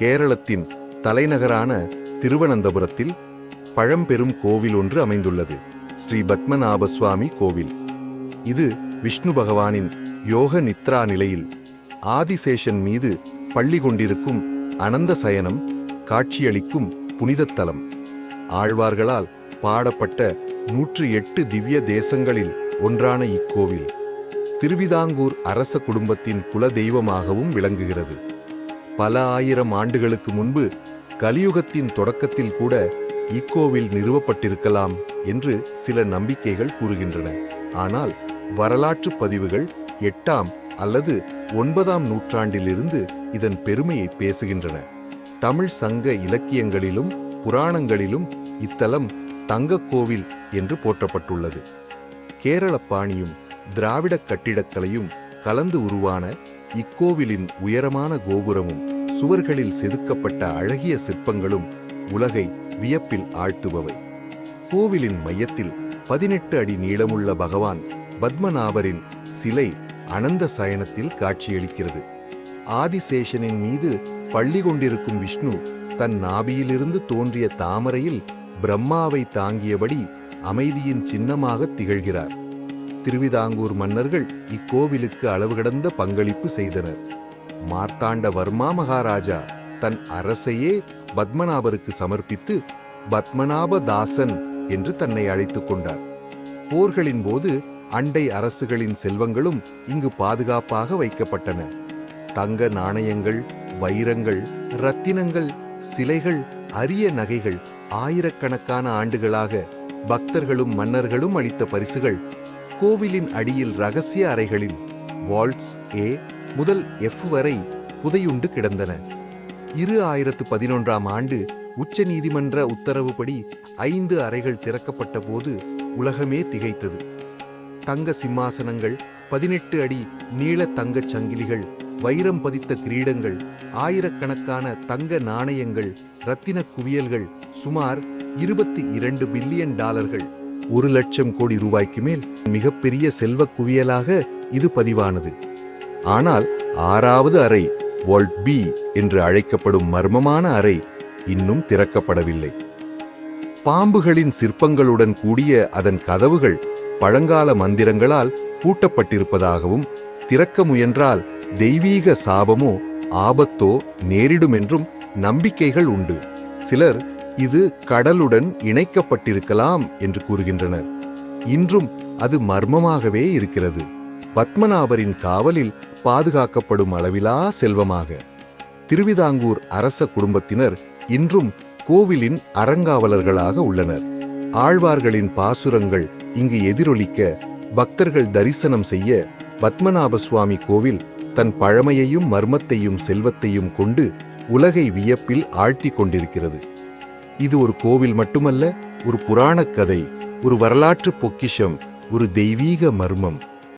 கேரளத்தின் தலைநகரான திருவனந்தபுரத்தில் பழம்பெரும் கோவில் ஒன்று அமைந்துள்ளது. ஸ்ரீ பத்மநாப சுவாமி கோவில். இது விஷ்ணு பகவானின் யோக நித்ரா நிலையில் ஆதிசேஷன் மீது பள்ளி கொண்டிருக்கும் அனந்த சயனம் காட்சியளிக்கும் புனிதத்தலம். ஆழ்வார்களால் பாடப்பட்ட நூற்று எட்டு திவ்ய தேசங்களில் ஒன்றான இக்கோவில் திருவிதாங்கூர் அரச குடும்பத்தின் குல தெய்வமாகவும் விளங்குகிறது. பல ஆயிரம் ஆண்டுகளுக்கு முன்பு கலியுகத்தின் தொடக்கத்தில் கூட இக்கோவில் நிறுவப்பட்டிருக்கலாம் என்று சில நம்பிக்கைகள் கூறுகின்றன. ஆனால் வரலாற்று பதிவுகள் எட்டாம் அல்லது ஒன்பதாம் நூற்றாண்டிலிருந்து இதன் பெருமையை பேசுகின்றன. தமிழ் சங்க இலக்கியங்களிலும் புராணங்களிலும் இத்தலம் தங்கக்கோவில் என்று போற்றப்பட்டுள்ளது. கேரள பாணியும் திராவிட கட்டிடக்கலையும் கலந்து உருவான இக்கோவிலின் உயரமான கோபுரமும் சுவர்களில் செதுக்கப்பட்ட அழகிய சிற்பங்களும் உலகை வியப்பில் ஆழ்த்துபவை. கோவிலின் மையத்தில் பதினெட்டு அடி நீளமுள்ள பகவான் பத்மநாபரின் சிலை அனந்த சயனத்தில் காட்சியளிக்கிறது. ஆதிசேஷனின் மீது பள்ளி கொண்டிருக்கும் விஷ்ணு தன் நாபியிலிருந்து தோன்றிய தாமரையில் பிரம்மாவை தாங்கியபடி அமைதியின் சின்னமாக திகழ்கிறார். திருவிதாங்கூர் மன்னர்கள் இக்கோவிலுக்கு அளவு கடந்த பங்களிப்பு செய்தனர். மார்த்தாண்ட வர்மா மகாராஜா தன் அரசையே பத்மநாபருக்கு சமர்ப்பித்து பத்மநாப தாசன் என்று தன்னை அழைத்துக் கொண்டார். போர்களின் போது அண்டை அரசுகளின் செல்வங்களும் இங்கு பாதுகாப்பாக வைக்கப்பட்டன. தங்க நாணயங்கள் வைரங்கள் ரத்தினங்கள் சிலைகள் அரிய நகைகள் ஆயிரக்கணக்கான ஆண்டுகளாக பக்தர்களும் மன்னர்களும் அளித்த பரிசுகள் கோவிலின் அடியில் ரகசிய அறைகளில் வால்ட்ஸ் ஏ முதல் எஃப் வரை புதையுண்டு கிடந்தன. இரு ஆயிரத்து பதினொன்றாம் ஆண்டு உச்ச நீதிமன்ற உத்தரவுப்படி ஐந்து அறைகள் திறக்கப்பட்ட போது உலகமே திகைத்தது. தங்க சிம்மாசனங்கள் பதினெட்டு அடி நீள தங்கச் சங்கிலிகள் வைரம் பதித்த கிரீடங்கள் ஆயிரக்கணக்கான தங்க நாணயங்கள் ரத்தின குவியல்கள் சுமார் இருபத்தி இரண்டு பில்லியன் டாலர்கள். ஒரு லட்சம் கோடி ரூபாய்க்கு மேல் மிகப்பெரிய செல்வ குவியலாக இது பதிவானது. ஆனால் ஆறாவது அறை வால்ட் பி என்று அழைக்கப்படும் மர்மமான அறை இன்னும் திறக்கப்படவில்லை. பாம்புகளின் சிற்பங்களுடன் கூடிய அதன் கதவுகள் பழங்கால மந்திரங்களால் பூட்டப்பட்டிருப்பதாகவும் திறக்க முயன்றால் தெய்வீக சாபமோ ஆபத்தோ நேரிடும் என்றும் நம்பிக்கைகள் உண்டு. சிலர் இது கடலுடன் இணைக்கப்பட்டிருக்கலாம் என்று கூறுகின்றனர். இன்றும் அது மர்மமாகவே இருக்கிறது. பத்மநாபரின் காவலில் பாதுகாக்கப்படும் அளவிலா செல்வமாக. திருவிதாங்கூர் அரச குடும்பத்தினர் இன்றும் கோவிலின் அறங்காவலர்களாக உள்ளனர். ஆழ்வார்களின் பாசுரங்கள் இங்கு எதிரொலிக்க பக்தர்கள் தரிசனம் செய்ய பத்மநாப சுவாமி கோவில் தன் பழமையையும் மர்மத்தையும் செல்வத்தையும் கொண்டு உலகை வியப்பில் ஆழ்த்தி கொண்டிருக்கிறது. இது ஒரு கோவில் மட்டுமல்ல ஒரு புராணக் கதை ஒரு வரலாற்று பொக்கிஷம் ஒரு தெய்வீக மர்மம்.